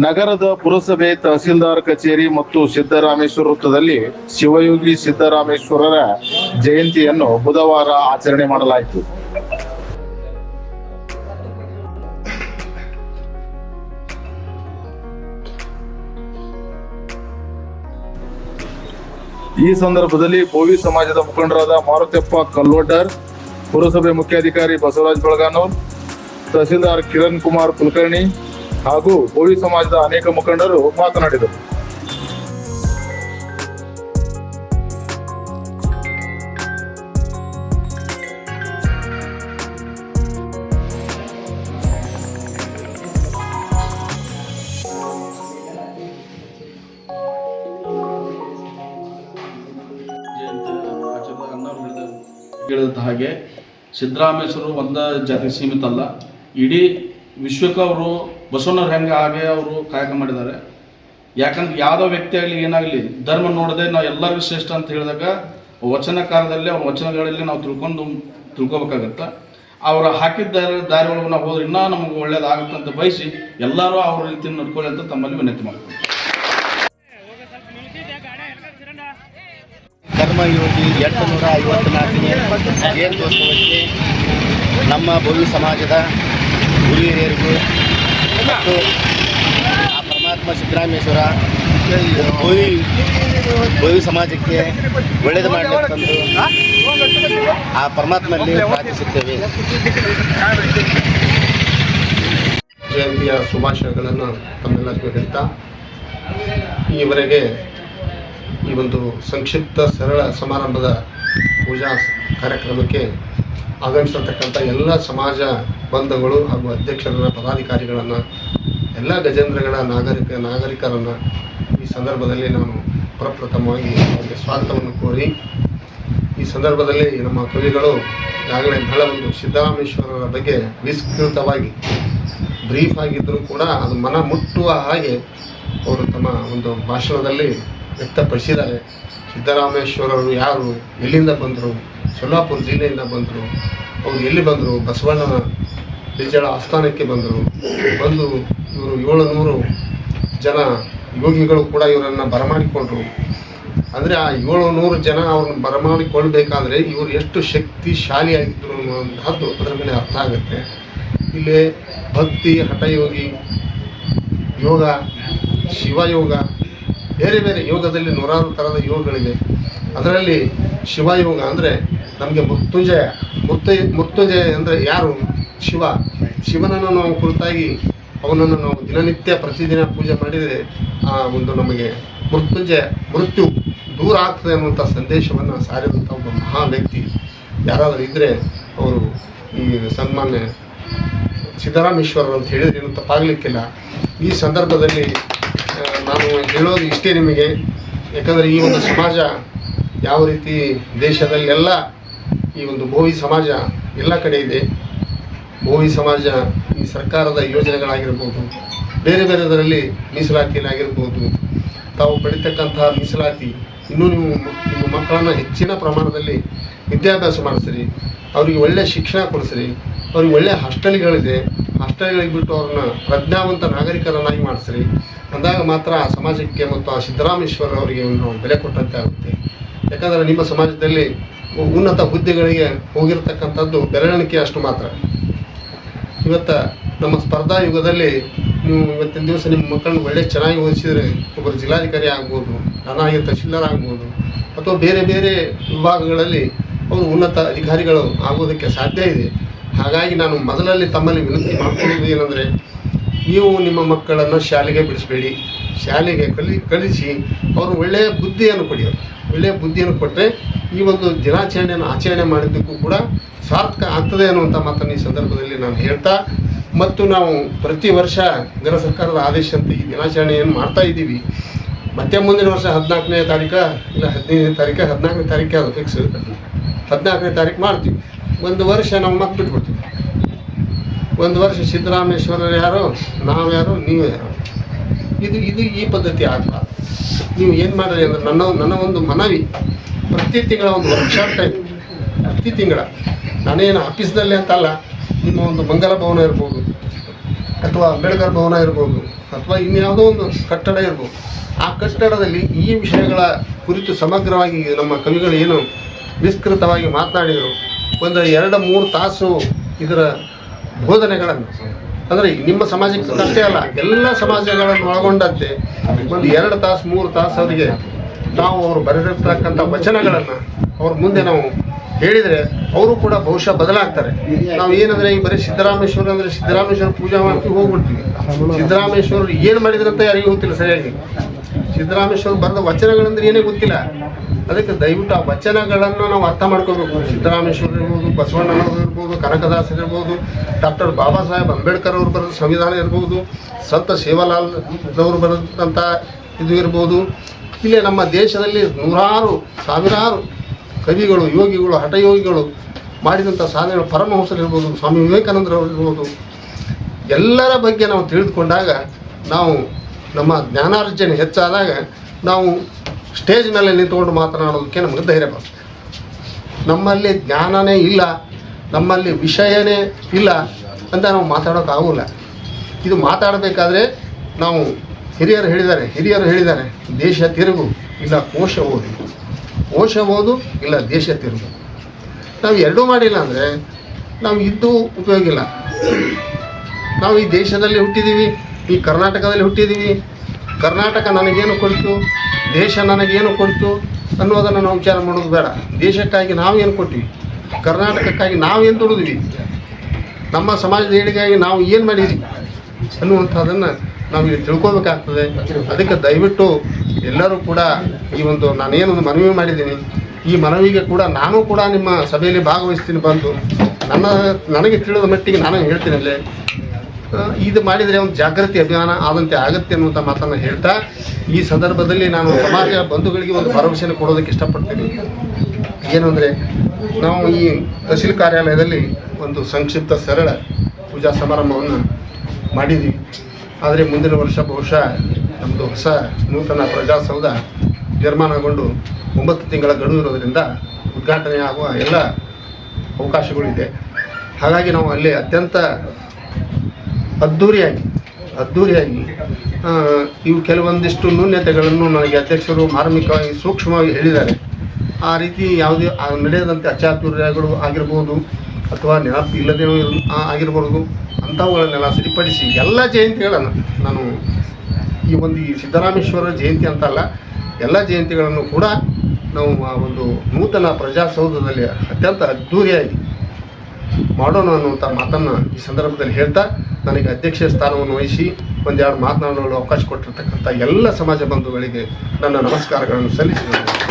ನಗರದ ಪುರಸಭೆ ತಹಸೀಲ್ದಾರ್ ಕಚೇರಿ ಮತ್ತು ಸಿದ್ದರಾಮೇಶ್ವರ ವೃತ್ತದಲ್ಲಿ ಶಿವಯೋಗಿ ಸಿದ್ದರಾಮೇಶ್ವರರ ಜಯಂತಿಯನ್ನು ಬುಧವಾರ ಆಚರಣೆ ಮಾಡಲಾಯಿತು. ಈ ಸಂದರ್ಭದಲ್ಲಿ ಭೋವಿ ಸಮಾಜದ ಮುಖಂಡರಾದ ಮಾರುತೆಪ್ಪ ಕಲ್ವಡ್ಡರ್ ಪುರಸಭೆ ಮುಖ್ಯಾಧಿಕಾರಿ ಬಸವರಾಜ್ ಬೆಳಗಾನೂರ್, ತಹಸೀಲ್ದಾರ್ ಕಿರಣ್ ಕುಮಾರ್ ಕುಲಕರ್ಣಿ ಹಾಗೂ ಕೋಳಿ ಸಮಾಜದ ಅನೇಕ ಮುಖಂಡರು ಮಾತನಾಡಿದರು. ಹಾಗೆ ಸಿದ್ದರಾಮೇಶ್ವರು ಒಂದ ಜಾತಿ ಸೀಮಿತ ಅಲ್ಲ. ಇಡೀ ವಿಶ್ವಕ್ಕೆ ಅವರು ಬಸವಣ್ಣವ್ರು ಹೆಂಗೆ ಹಾಗೆ ಅವರು ಕಾಯಕ ಮಾಡಿದ್ದಾರೆ. ಯಾಕಂದ್ರೆ ಯಾವುದೋ ವ್ಯಕ್ತಿ ಆಗಲಿ ಏನಾಗಲಿ, ಧರ್ಮ ನೋಡದೆ ನಾವು ಎಲ್ಲರಿಗೂ ಶ್ರೇಷ್ಠ ಅಂತ ಹೇಳಿದಾಗ ವಚನಕಾರದಲ್ಲಿ ಅವ್ರ ವಚನಗಳಲ್ಲಿ ನಾವು ತಿಳ್ಕೊಂಡು ತಿಳ್ಕೊಬೇಕಾಗತ್ತೆ. ಅವರು ಹಾಕಿದ್ದ ದಾರಿ ಒಳಗೆ ನಾವು ಹೋದ್ರೆ ಇನ್ನೂ ನಮಗೆ ಒಳ್ಳೇದಾಗುತ್ತೆ ಅಂತ ಬಯಸಿ ಎಲ್ಲರೂ ಅವ್ರ ರೀತಿ ನಡ್ಕೊಳ್ಳಿ ಅಂತ ತಮ್ಮಲ್ಲಿ ವಿನಂತಿ ಮಾಡ್ತೀವಿ ಕರ್ಮಯೋಗಿ ಎಂಟು ನೂರ ಐವತ್ನಾಲ್ಕನೇ ಜಯಂತ್ಯೋತ್ಸವಕ್ಕೆ ನಮ್ಮ ಭವ್ಯ ಸಮಾಜದ ಗುರುಹಿರಿಯರಿಗೂ ಮತ್ತು ಆ ಪರಮಾತ್ಮ ಸಿದ್ದರಾಮೇಶ್ವರ ಭೋವಿ ಭೋವಿ ಸಮಾಜಕ್ಕೆ ಒಳ್ಳೇದು ಮಾಡಬೇಕಂದು ಆ ಪರಮಾತ್ಮಲ್ಲಿ ಪ್ರಾರ್ಥಿಸುತ್ತೇವೆ. ಜಯಂತಿಯ ಶುಭಾಶಯಗಳನ್ನು ತಮ್ಮೆಲ್ಲರಿಗೂ ಹೇಳ್ತಾ ಈವರೆಗೆ ಈ ಒಂದು ಸಂಕ್ಷಿಪ್ತ ಸರಳ ಸಮಾರಂಭದ ಪೂಜಾ ಕಾರ್ಯಕ್ರಮಕ್ಕೆ ಆಗಮಿಸಿರ್ತಕ್ಕಂಥ ಎಲ್ಲ ಸಮಾಜ ಬಂಧುಗಳು ಹಾಗೂ ಅಧ್ಯಕ್ಷರನ್ನು, ಪದಾಧಿಕಾರಿಗಳನ್ನು, ಎಲ್ಲ ಗಜೇಂದ್ರಗಳ ನಾಗರಿಕ, ನಾಗರಿಕರನ್ನು ಈ ಸಂದರ್ಭದಲ್ಲಿ ನಾನು ಪ್ರಪ್ರಥಮವಾಗಿ ಅವರಿಗೆ ಸ್ವಾಗತವನ್ನು ಕೋರಿ, ಈ ಸಂದರ್ಭದಲ್ಲಿ ನಮ್ಮ ಕವಿಗಳು ಈಗಾಗಲೇ ಬಹಳ ಒಂದು ಸಿದ್ದರಾಮೇಶ್ವರರ ಬಗ್ಗೆ ವಿಸ್ತೃತವಾಗಿ ಬ್ರೀಫ್ ಆಗಿದ್ದರೂ ಕೂಡ ಅದು ಮನ ಮುಟ್ಟುವ ಹಾಗೆ ಅವರು ತಮ್ಮ ಒಂದು ಭಾಷಣದಲ್ಲಿ ವ್ಯಕ್ತಪಡಿಸಿದ್ದಾರೆ. ಸಿದ್ದರಾಮೇಶ್ವರರು ಯಾರು, ಎಲ್ಲಿಂದ ಬಂದರು ಸೊಲ್ಲಾಪುರ ಜಿಲ್ಲೆಯಿಂದ ಬಂದರು, ಅವರು ಎಲ್ಲಿ ಬಂದರು? ಬಸವಣ್ಣನ ಬಿಜಳ ಆಸ್ಥಾನಕ್ಕೆ ಬಂದರು. ಬಂದು ಇವರು ಏಳು ನೂರು ಜನ ಯೋಗಿಗಳು ಕೂಡ ಇವರನ್ನು ಬರಮಾಡಿಕೊಂಡರು. ಅಂದರೆ ಆ ಏಳು ನೂರು ಜನ ಅವ್ರನ್ನ ಬರಮಾಡಿಕೊಳ್ಬೇಕಾದ್ರೆ ಇವರು ಎಷ್ಟು ಶಕ್ತಿಶಾಲಿಯಾಗಿದ್ದರು ಅನ್ನುವಂಥದ್ದು ಅದರ ಮೇಲೆ ಅರ್ಥ ಆಗುತ್ತೆ. ಇಲ್ಲಿ ಭಕ್ತಿ, ಹಠಯೋಗಿ, ಯೋಗ, ಶಿವಯೋಗ, ಬೇರೆ ಬೇರೆ ಯೋಗದಲ್ಲಿ ನೂರಾರು ಥರದ ಯೋಗಗಳಿವೆ. ಅದರಲ್ಲಿ ಶಿವಯೋಗ ಅಂದರೆ ನಮಗೆ ಮೃತ್ಯುಂಜಯ, ಮೃತ್ಯು, ಮೃತ್ಯುಂಜಯ ಅಂದರೆ ಯಾರು? ಶಿವ. ಶಿವನನ್ನು ನಾವು ಕುರಿತಾಗಿ ಅವನನ್ನು ನಾವು ದಿನನಿತ್ಯ ಪ್ರತಿದಿನ ಪೂಜೆ ಮಾಡಿದರೆ ಆ ಒಂದು ನಮಗೆ ಮೃತ್ಯುಂಜಯ, ಮೃತ್ಯು ದೂರ ಆಗ್ತದೆ ಅನ್ನುವಂಥ ಸಂದೇಶವನ್ನು ಸಾರಿದಂಥ ಒಬ್ಬ ಮಹಾ ವ್ಯಕ್ತಿ ಯಾರಾದರೂ ಇದ್ದರೆ ಅವರು ಈ ಸನ್ಮಾನ್ಯ ಸಿದ್ದರಾಮೇಶ್ವರರು ಅಂತ ಹೇಳಿದ್ರೆ ಏನು ತಪ್ಪಾಗಲಿಕ್ಕಿಲ್ಲ ಈ ಸಂದರ್ಭದಲ್ಲಿ ನಾನು ಹೇಳೋದು ಇಷ್ಟೇ ನಿಮಗೆ. ಯಾಕಂದರೆ ಈ ಒಂದು ಸಮಾಜ ಯಾವ ರೀತಿ ದೇಶದಲ್ಲೆಲ್ಲ ಈ ಒಂದು ಭೋವಿ ಸಮಾಜ ಎಲ್ಲ ಕಡೆ ಇದೆ. ಭೋವಿ ಸಮಾಜ ಈ ಸರ್ಕಾರದ ಯೋಜನೆಗಳಾಗಿರ್ಬೋದು, ಬೇರೆ ಬೇರೆದರಲ್ಲಿ ಮೀಸಲಾತಿಯಲ್ಲಿ ಆಗಿರ್ಬೋದು. ತಾವು ಪಡಿತಕ್ಕಂತಹ ಮೀಸಲಾತಿ ಇನ್ನೂ ನೀವು ನಿಮ್ಮ ಮಕ್ಕಳನ್ನು ಹೆಚ್ಚಿನ ಪ್ರಮಾಣದಲ್ಲಿ ವಿದ್ಯಾಭ್ಯಾಸ ಮಾಡಿಸ್ರಿ, ಅವರಿಗೆ ಒಳ್ಳೆಯ ಶಿಕ್ಷಣ ಕೊಡಿಸ್ರಿ, ಅವ್ರಿಗೆ ಒಳ್ಳೆಯ ಹಾಸ್ಟೆಲ್ಗಳಿದೆ, ಹಾಸ್ಟೆಲ್ಗಳಿಗೆ ಬಿಟ್ಟು ಅವ್ರನ್ನ ಪ್ರಜ್ಞಾವಂತ ನಾಗರಿಕರನ್ನಾಗಿ ಮಾಡಿಸ್ರಿ. ಅಂದಾಗ ಮಾತ್ರ ಆ ಸಮಾಜಕ್ಕೆ ಮತ್ತು ಆ ಸಿದ್ದರಾಮೇಶ್ವರ ಅವರಿಗೆ ಒಂದು ಬೆಲೆ ಕೊಟ್ಟಂತೆ ಆಗುತ್ತೆ. ಯಾಕಂದರೆ ನಿಮ್ಮ ಸಮಾಜದಲ್ಲಿ ಉನ್ನತ ಹುದ್ದೆಗಳಿಗೆ ಹೋಗಿರ್ತಕ್ಕಂಥದ್ದು ಬೆರಳಿಕೆ ಅಷ್ಟು ಮಾತ್ರ. ಇವತ್ತು ನಮ್ಮ ಸ್ಪರ್ಧಾ ಯುಗದಲ್ಲಿ ನೀವು ಇವತ್ತಿನ ದಿವಸ ನಿಮ್ಮ ಮಕ್ಕಳನ್ನ ಒಳ್ಳೆ ಚೆನ್ನಾಗಿ ಓದಿಸಿದರೆ ಒಬ್ಬರು ಜಿಲ್ಲಾಧಿಕಾರಿ ಆಗ್ಬೋದು ನಾನಾಗಿ ತಹಶೀಲ್ದಾರ್ ಆಗ್ಬೋದು, ಅಥವಾ ಬೇರೆ ಬೇರೆ ವಿಭಾಗಗಳಲ್ಲಿ ಅವರು ಉನ್ನತ ಅಧಿಕಾರಿಗಳು ಆಗೋದಕ್ಕೆ ಸಾಧ್ಯ ಇದೆ. ಹಾಗಾಗಿ ನಾನು ಮೊದಲಲ್ಲಿ ತಮ್ಮಲ್ಲಿ ವಿನಂತಿ ಮಾಡ್ಕೊಳ್ಳೋದು ಏನಂದರೆ ನೀವು ನಿಮ್ಮ ಮಕ್ಕಳನ್ನು ಶಾಲೆಗೆ ಬಿಡಿಸಬೇಡಿ. ಶಾಲೆಗೆ ಕಲಿ, ಕಲಿಸಿ ಅವರು ಒಳ್ಳೆಯ ಬುದ್ಧಿಯನ್ನು ಕೊಡಿ. ಒಳ್ಳೆಯ ಬುದ್ಧಿಯನ್ನು ಕೊಟ್ಟರೆ ಈ ಒಂದು ದಿನಾಚರಣೆಯನ್ನು ಆಚರಣೆ ಮಾಡಿದ್ದಕ್ಕೂ ಕೂಡ ಸಾರ್ಥಕ ಆಗ್ತದೆ ಅನ್ನುವಂಥ ಮಾತನ್ನು ಈ ಸಂದರ್ಭದಲ್ಲಿ ನಾನು ಹೇಳ್ತಾ, ಮತ್ತು ನಾವು ಪ್ರತಿ ವರ್ಷ ಗೃಹ ಸರ್ಕಾರದ ಆದೇಶದಂತೆ ಈ ದಿನಾಚರಣೆಯನ್ನು ಮಾಡ್ತಾ ಇದ್ದೀವಿ. ಮತ್ತೆ ಮುಂದಿನ ವರ್ಷ ಹದಿನಾಲ್ಕನೇ ತಾರೀಕ, ಇಲ್ಲ ಹದಿನೈದನೇ ತಾರೀಕು, ಹದಿನಾಲ್ಕನೇ ತಾರೀಕು ಅದು ಫಿಕ್ಸ್ ಹದಿನಾಲ್ಕನೇ ತಾರೀಕು ಮಾಡ್ತೀವಿ. ಒಂದು ವರ್ಷ ನಾವು ಮಕ್ಕಳು ಬಿಟ್ಬಿಡ್ತೀವಿ ಒಂದು ವರ್ಷ ಸಿದ್ದರಾಮೇಶ್ವರರು ಯಾರು, ನಾವು ಯಾರು, ನೀವು ಯಾರು? ಇದು ಇದು ಈ ಪದ್ಧತಿ ಆಗಲ್ಲ ನೀವು ಏನು ಮಾಡಿರಿ ಅಂದ್ರೆ ನನ್ನ ನನ್ನ ಒಂದು ಮನವಿ, ಪ್ರತಿ ತಿಂಗಳ ಒಂದು ವರ್ಕ್ಶಾಪ್ ಟೈಮ್ ಪ್ರತಿ ತಿಂಗಳ. ನಾನೇನು ಆಫೀಸ್ನಲ್ಲಿ ಅಂತಲ್ಲ, ನಿಮ್ಮ ಒಂದು ಮಂಗಲ ಭವನ ಇರ್ಬೋದು, ಅಥವಾ ಅಂಬೇಡ್ಕರ್ ಭವನ ಇರ್ಬೋದು, ಅಥವಾ ಇನ್ಯಾವುದೋ ಒಂದು ಕಟ್ಟಡ ಇರ್ಬೋದು. ಆ ಕಟ್ಟಡದಲ್ಲಿ ಈ ವಿಷಯಗಳ ಕುರಿತು ಸಮಗ್ರವಾಗಿ ನಮ್ಮ ಕವಿಗಳು ಏನು ವಿಸ್ತೃತವಾಗಿ ಮಾತನಾಡಿದರು. ಒಂದು ಎರಡು, ಮೂರು ತಾಸು ಇದರ ಬೋಧನೆಗಳನ್ನು. ಅಂದರೆ ನಿಮ್ಮ ಸಮಾಜಕ್ಕೆ ಅಷ್ಟೇ ಅಲ್ಲ ಎಲ್ಲ ಸಮಾಜಗಳನ್ನು ಒಳಗೊಂಡಂತೆ ಒಂದು ಎರಡು ತಾಸು ಮೂರು ತಾಸು ಅವರಿಗೆ ನಾವು ಅವರು ಬರೆದಿರ್ತಕ್ಕಂಥ ವಚನಗಳನ್ನು ಅವ್ರ ಮುಂದೆ ನಾವು ಹೇಳಿದರೆ ಅವರು ಕೂಡ ಬಹುಶಃ ಬದಲಾಗ್ತಾರೆ. ನಾವು ಏನಂದ್ರೆ ಈಗ ಬರೀ ಸಿದ್ದರಾಮೇಶ್ವರ ಅಂದರೆ ಸಿದ್ದರಾಮೇಶ್ವರ ಪೂಜೆ ಮಾಡ್ತೀವಿ ಹೋಗ್ಬಿಡ್ತೀವಿ. ಸಿದ್ದರಾಮೇಶ್ವರ ಏನು ಮಾಡಿದ್ರಂತ ಯಾರಿಗೂ ಗೊತ್ತಿಲ್ಲ ಸರಿಯಾಗಿ. ಸಿದ್ದರಾಮೇಶ್ವರ ಬರೆದ ವಚನಗಳಂದ್ರೆ ಏನೇ ಗೊತ್ತಿಲ್ಲ. ಅದಕ್ಕೆ ದಯವಿಟ್ಟು ಆ ವಚನಗಳನ್ನು ನಾವು ಅರ್ಥ ಮಾಡ್ಕೋಬೇಕು ಸಿದ್ದರಾಮೇಶ್ವರ ಇರ್ಬೋದು, ಬಸವಣ್ಣನವರು ಇರ್ಬೋದು ಕನಕದಾಸರು ಇರ್ಬೋದು, ಡಾಕ್ಟರ್ ಬಾಬಾ ಸಾಹೇಬ್ ಅಂಬೇಡ್ಕರ್ ಅವರು ಬರೆದ ಸಂವಿಧಾನ ಇರ್ಬೋದು, ಸಂತ ಸೇವಾಲಾಲ್ ಅವರು ಬರೆದಂಥ ಇದು ಇರ್ಬೋದು. ಇಲ್ಲೇ ನಮ್ಮ ದೇಶದಲ್ಲಿ ನೂರಾರು, ಸಾವಿರಾರು ಕವಿಗಳು, ಯೋಗಿಗಳು, ಹಠಯೋಗಿಗಳು ಮಾಡಿದಂಥ ಸಾಧನೆಗಳು ಪರಮಹಂಸರು ಇರ್ಬೋದು, ಸ್ವಾಮಿ ವಿವೇಕಾನಂದರವರು ಇರ್ಬೋದು. ಎಲ್ಲರ ಬಗ್ಗೆ ನಾವು ತಿಳಿದುಕೊಂಡಾಗ ನಾವು ನಮ್ಮ ಜ್ಞಾನಾರ್ಜನೆ ಹೆಚ್ಚಾದಾಗ ನಾವು ಸ್ಟೇಜ್ ಮೇಲೆ ನಿಂತ್ಕೊಂಡು ಮಾತನಾಡೋದಕ್ಕೆ ನಮಗೆ ಧೈರ್ಯ ಬರ್ತದೆ ನಮ್ಮಲ್ಲಿ ಜ್ಞಾನನೇ ಇಲ್ಲ, ನಮ್ಮಲ್ಲಿ ವಿಷಯನೇ ಇಲ್ಲ ಅಂತ ನಾವು ಮಾತಾಡೋಕ್ಕಾಗೋಲ್ಲ ಇದು ಮಾತಾಡಬೇಕಾದ್ರೆ ನಾವು ಹಿರಿಯರು ಹೇಳಿದ್ದಾರೆ ಹಿರಿಯರು ಹೇಳಿದ್ದಾರೆ, ದೇಶ ತಿರುಗು ಇಲ್ಲ ಕೋಶ ಓದು. ಕೋಶ ಓದು ಇಲ್ಲ ದೇಶ ತಿರುಗು. ನಾವು ಎರಡೂ ಮಾಡಿಲ್ಲ ಅಂದರೆ ನಾವು ಇದ್ದು ಉಪಯೋಗಿಲ್ಲ ನಾವು ಈ ದೇಶದಲ್ಲಿ ಹುಟ್ಟಿದ್ದೀವಿ ಈ ಕರ್ನಾಟಕದಲ್ಲಿ ಹುಟ್ಟಿದ್ದೀವಿ ಕರ್ನಾಟಕ ನನಗೇನು ಕೊಡ್ತು? ದೇಶ ನನಗೇನು ಕೊಡ್ತು? ಅನ್ನೋದನ್ನು ನಾವು ವಿಚಾರ ಮಾಡೋದು ಬೇಡ. ದೇಶಕ್ಕಾಗಿ ನಾವೇನು ಕೊಟ್ಟಿವಿ ಕರ್ನಾಟಕಕ್ಕಾಗಿ ನಾವೇನು ದುಡಿದ್ವಿ? ನಮ್ಮ ಸಮಾಜದ ಏಳಿಗೆಗಾಗಿ ನಾವು ಏನು ಮಾಡಿದ್ವಿ? ಅನ್ನುವಂಥದ್ದನ್ನು ನಾವು ಇಲ್ಲಿ ತಿಳ್ಕೊಬೇಕಾಗ್ತದೆ. ಅದಕ್ಕೆ ದಯವಿಟ್ಟು ಎಲ್ಲರೂ ಕೂಡ ಈ ಒಂದು ನಾನೇನೊಂದು ಮನವಿ ಮಾಡಿದ್ದೀನಿ. ಈ ಮನವಿಗೆ ಕೂಡ ನಾನು ಕೂಡ ನಿಮ್ಮ ಸಭೆಯಲ್ಲಿ ಭಾಗವಹಿಸ್ತೀನಿ ಬಂದು. ನನ್ನ, ನನಗೆ ತಿಳಿದ ಮಟ್ಟಿಗೆ ನಾನು ಹೇಳ್ತೀನಿ ಅಲ್ಲೇ ಇದು ಮಾಡಿದರೆ ಒಂದು ಜಾಗೃತಿ ಅಭಿಯಾನ ಆದಂತೆ ಆಗುತ್ತೆ ಅನ್ನುವಂಥ ಮಾತನ್ನು ಹೇಳ್ತಾ, ಈ ಸಂದರ್ಭದಲ್ಲಿ ನಾನು ಸಮಾಜ ಬಂಧುಗಳಿಗೆ ಒಂದು ಭರವಸೆಯನ್ನು ಕೊಡೋದಕ್ಕೆ ಇಷ್ಟಪಡ್ತೀನಿ. ಏನು ಅಂದರೆ, ನಾವು ಈ ತಹಸೀಲ್ ಕಾರ್ಯಾಲಯದಲ್ಲಿ ಒಂದು ಸಂಕ್ಷಿಪ್ತ ಸರಳ ಪೂಜಾ ಸಮಾರಂಭವನ್ನು ಮಾಡಿದ್ವಿ. ಆದರೆ ಮುಂದಿನ ವರ್ಷ ಬಹುಶಃ ನಮ್ಮದು ಹೊಸ ನೂತನ ಪ್ರಜಾಸೌಧ ನಿರ್ಮಾಣಗೊಂಡು ಒಂಬತ್ತು ತಿಂಗಳ ಗಡುವು ಇರೋದರಿಂದ ಉದ್ಘಾಟನೆ ಆಗುವ ಎಲ್ಲ ಅವಕಾಶಗಳಿದೆ ಹಾಗಾಗಿ ನಾವು ಅಲ್ಲಿ ಅತ್ಯಂತ ಅದ್ಧೂರಿಯಾಗಿ ಅದ್ಧೂರಿಯಾಗಿ ಇವು ಕೆಲವೊಂದಿಷ್ಟು ನ್ಯೂನ್ಯತೆಗಳನ್ನು ನನಗೆ ಅಧ್ಯಕ್ಷರು ಮಾರ್ಮಿಕವಾಗಿ, ಸೂಕ್ಷ್ಮವಾಗಿ ಹೇಳಿದ್ದಾರೆ. ಆ ರೀತಿ ಯಾವುದೇ ನಡೆಯದಂತೆ ಅಚಾತುರ್ಯಗಳು ಆಗಿರ್ಬೋದು ಅಥವಾ ನೆನಪು ಇಲ್ಲದೇನೋ ಇರ್- ಆಗಿರ್ಬೋದು ಅಂಥವುಗಳನ್ನೆಲ್ಲ ಸರಿಪಡಿಸಿ ಎಲ್ಲ ಜಯಂತಿಗಳನ್ನು ನಾನು ಈ ಒಂದು ಈ ಸಿದ್ದರಾಮೇಶ್ವರ ಜಯಂತಿ ಅಂತಲ್ಲ, ಎಲ್ಲ ಜಯಂತಿಗಳನ್ನು ಕೂಡ ನಾವು ಆ ಒಂದು ನೂತನ ಪ್ರಜಾಸೌಧದಲ್ಲಿ ಅತ್ಯಂತ ಅದ್ಧೂರಿಯಾಗಿ ಮಾಡೋಣ ಅನ್ನುವಂಥ ಮಾತನ್ನು ಈ ಸಂದರ್ಭದಲ್ಲಿ ಹೇಳ್ತಾ ನನಗೆ ಅಧ್ಯಕ್ಷ ಸ್ಥಾನವನ್ನು ವಹಿಸಿ ಒಂದೆರಡು ಮಾತನಾಡಲು ಅವಕಾಶ ಕೊಟ್ಟಿರ್ತಕ್ಕಂಥ ಎಲ್ಲ ಸಮಾಜ ಬಂಧುಗಳಿಗೆ ನನ್ನ ನಮಸ್ಕಾರಗಳನ್ನು ಸಲ್ಲಿಸಿದ್ದೇನೆ